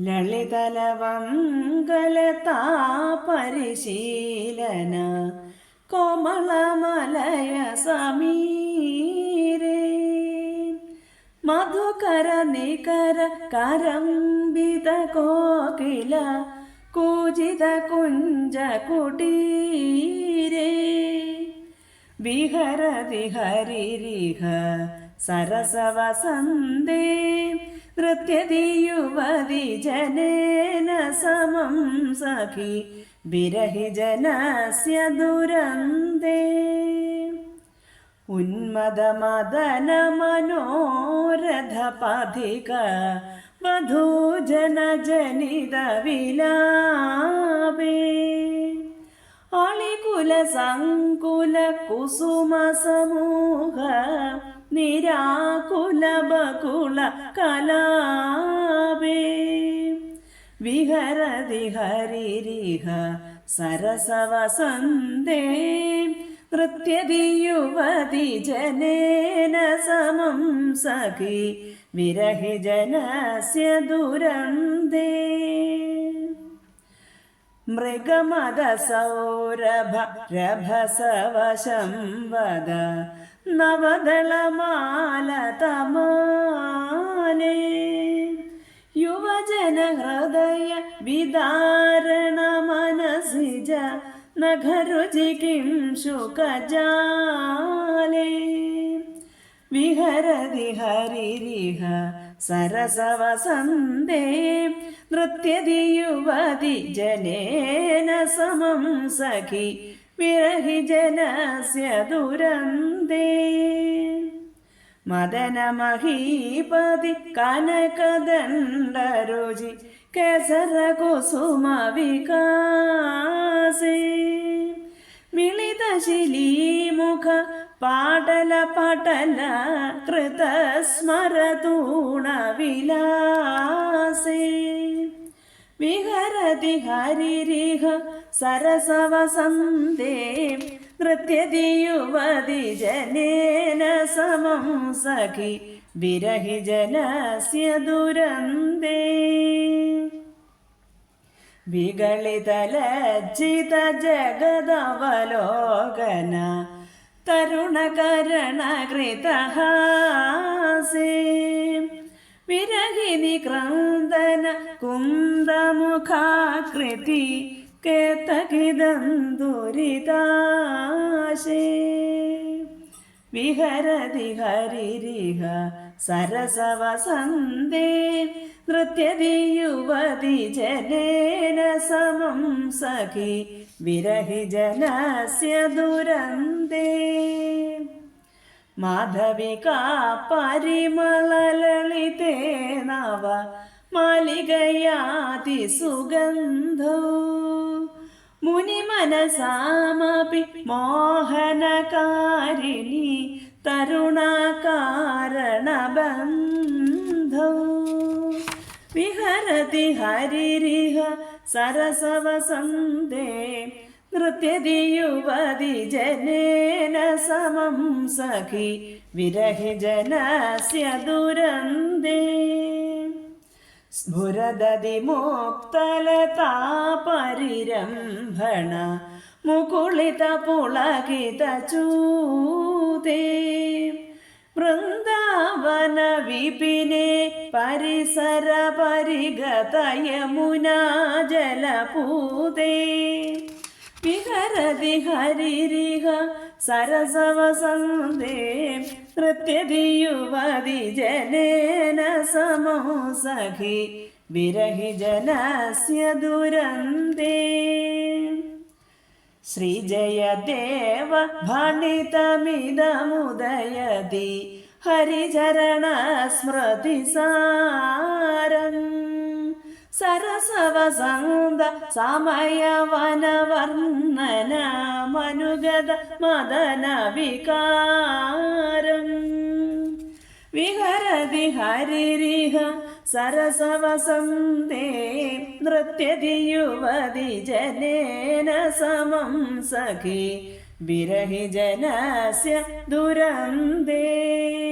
ലളിതലവങ്കലതാ പരിശീലന കോമളമലയ സമീരേ. മധുകര നികര കരംബിത കോകില കൂജിത കുഞ്ച കുടീരേ. വിഹരതി ഹരിരിഹ സരസവസന്തേ. നൃത്യതി യുവതി ജനേന സമം സഖി വിരഹി ജനസ്യ ദുരന്തേ. ഉന്മദമദന മനോരഥ പഥിക വധൂജന കലാവേ വിഹരതി ഹരിരിഹ സരസവസന്തേ. നൃത്യതി യുവതി ജനേന സമം സഖി വിരഹി ജനസ്യ ദുരന്തേ. മൃഗമദ സൗരഭ രഭസവശം വദ നവദളമാല തമാലേ യുവജന ഹൃദയ വിദാരണ മനസിജ നഖരുചി കിം ശുകജാലേ വിഹരതി ഹരിരിഹ സരസവസന്തേ നൃത്യതി യുവതി ജനേന സമം സഖി വിരഹി ജനസ്യ ദുരന്തേ. മദനമഹീപതി കനകദണ്ഡരുചി കേസര കുസുമ വികാസേ മിളിതശിലീമുഖ പാടല പടല കൃത സ്മരതൂണ വിലാസേ വിഹരതി ഹരിരിഹ സരസവസന്തേ. നൃത്യതി യുവതി ജനേന സമം സഖി വിരഹി ജനസ്യ ക്രന്ദന കുന്ദമുഖാകൃതി തരുണകരണകൃതഹാസേ വിരഹിനി ക്രന്ദന സരസവസന്തേ നൃത്യതിയുവതി ജനേന സമം സഖി വിരഹി ജനസ്യ ദുരന്തേ. മാധവികാ പരിമളലളിതേ നവ മാലികയാതി സുഗന്ധോ. മുനിമനസാമപി മോഹനകാരിണി തരുണാകാരണബന്ധോ വിഹരതി हरिरिह സരസവസന്തേ നൃത്യതി യുവതി ജനേന സമം സഖി വിരഹി ജനസ്യ ദുരന്തേ. സ്ഫുരദതി മുക്തലതാ പരിരംഭണ മുകുളിത പുളകിത ചൂതേ. വൃന്ദാവന വിപിനെ പരിസര പരിഗത യമുനാ ജലപൂതേ വിഹരതി ഹരിരിഹ സരസവസന്തേ നൃത്യതി യുവതി ജനേന സമോ സഖി. വിരഹി ജനസ്യ ദുരന്തേ. ശ്രീജയദേവ ഭണിതമിതമുദയതി ഹരിചരണ സ്മൃതി സാരം. സരസവസന്ത സമയവനവർണന മനുഗത മദന വികാരം വിഹരതി ഹരിരിഹ സരസവസന്തേ നൃത്യതി യുവതി ജനേന സമം സഖി. വിരഹി ജനസ്യ ദുരന്തേ.